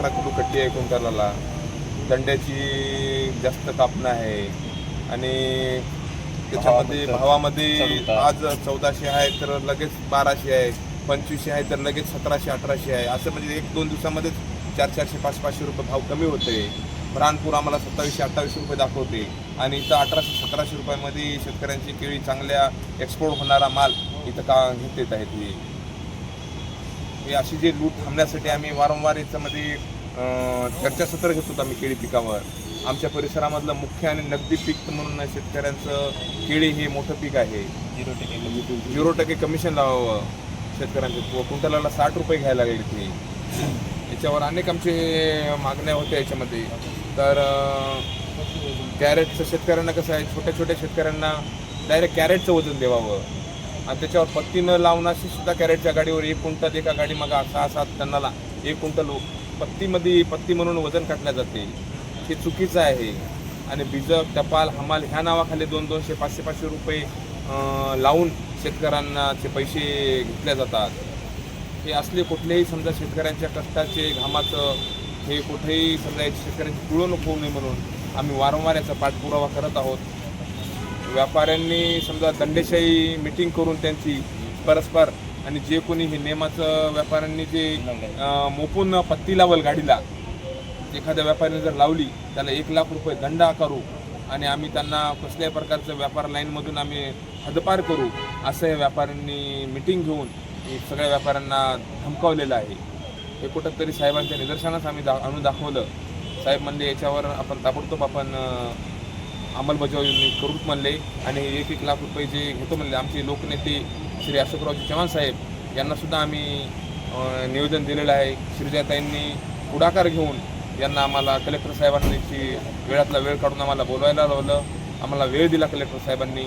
पत्ती आहे क्विंटलाला दंड्याची जास्त कापणं आहे. आणि त्याच्यामध्ये भावामध्ये आज चौदाशे आहे तर लगेच बाराशे आहे. पंचवीसशे आहे तर लगेच सतराशे अठराशे आहे. असं म्हणजे एक दोन दिवसामध्येच चार चारशे पाच पाचशे रुपये भाव कमी होते रानपूर आम्हाला सत्तावीसशे अठ्ठावीसशे रुपये दाखवते. आणि इथं अठराशे सतराशे रुपयामध्ये शेतकऱ्यांची केळी चांगल्या एक्सपोर्ट होणारा माल इथं का घेत आहेत हे. अशी जी लूट थांबण्यासाठी आम्ही वारंवार याच्यामध्ये चर्चासत्र घेतो आम्ही केळी पिकावर. आमच्या परिसरामधलं मुख्य आणि नगदी पीक म्हणून शेतकऱ्यांचं केळी हे मोठं पीक आहे. झिरो टक्के झिरो टक्के कमिशन लावावं शेतकऱ्यांचे. क्विंटलाला साठ रुपये घ्यायला लागले ते. याच्यावर अनेक आमचे मागण्या होत्या याच्यामध्ये. तर कॅरेटचं शेतकऱ्यांना कसं आहे छोट्या छोट्या शेतकऱ्यांना डायरेक्ट कॅरेटचं वजन द्यावावं आणि त्याच्यावर पत्ती न लावण्याशी सुद्धा कॅरेटच्या गाडीवर एक क्विंटल एका गाडी मग सहा सात टन्नाला एक क्विंटल पत्तीमध्ये पत्ती म्हणून वजन काटल्या जाते. हे चुकीचं आहे. आणि बीजक टपाल हमाल ह्या नावाखाली दोन दोनशे पाचशे पाचशे रुपये लावून लावून शेतकऱ्यांनाचे पैसे घेतल्या जातात. हे असले कुठलेही समजा शेतकऱ्यांच्या कष्टाचे घामाचं हे कुठेही समजा शेतकऱ्यांची पिळवणूक होऊ नये म्हणून आम्ही वारंवार याचा पाठपुरावा करत आहोत. व्यापाऱ्यांनी समजा दंडेशाही मिटिंग करून त्यांची परस्पर आणि जे कोणी हे नियमाचं व्यापाऱ्यांनी जे मोपून पत्ती लावल गाडीला एखाद्या व्यापाऱ्याने जर लावली त्याला एक लाख रुपये दंड आकारू आणि आम्ही त्यांना कसल्याही प्रकारचं व्यापार लाईनमधून आम्ही हदपार करू असं या व्यापाऱ्यांनी मिटिंग घेऊन सगळ्या व्यापाऱ्यांना धमकावलेलं आहे. हे कुठंतरी साहेबांच्या निदर्शनास आम्ही दा आणून दाखवलं. साहेब म्हणले याच्यावर आपण ताबडतोब आपण अंमलबजावणी करू म्हणले आणि एक एक लाख रुपये जे घेतो म्हणले आमचे लोकनेते श्री अशोकरावजी चव्हाण साहेब यांनासुद्धा आम्ही निवेदन दिलेलं आहे. श्रीजाताईंनी पुढाकार घेऊन यांना आम्हाला कलेक्टर साहेबांनी वेळातला वेळ काढून आम्हाला बोलवायला लावलं. आम्हाला वेळ दिला कलेक्टर साहेबांनी.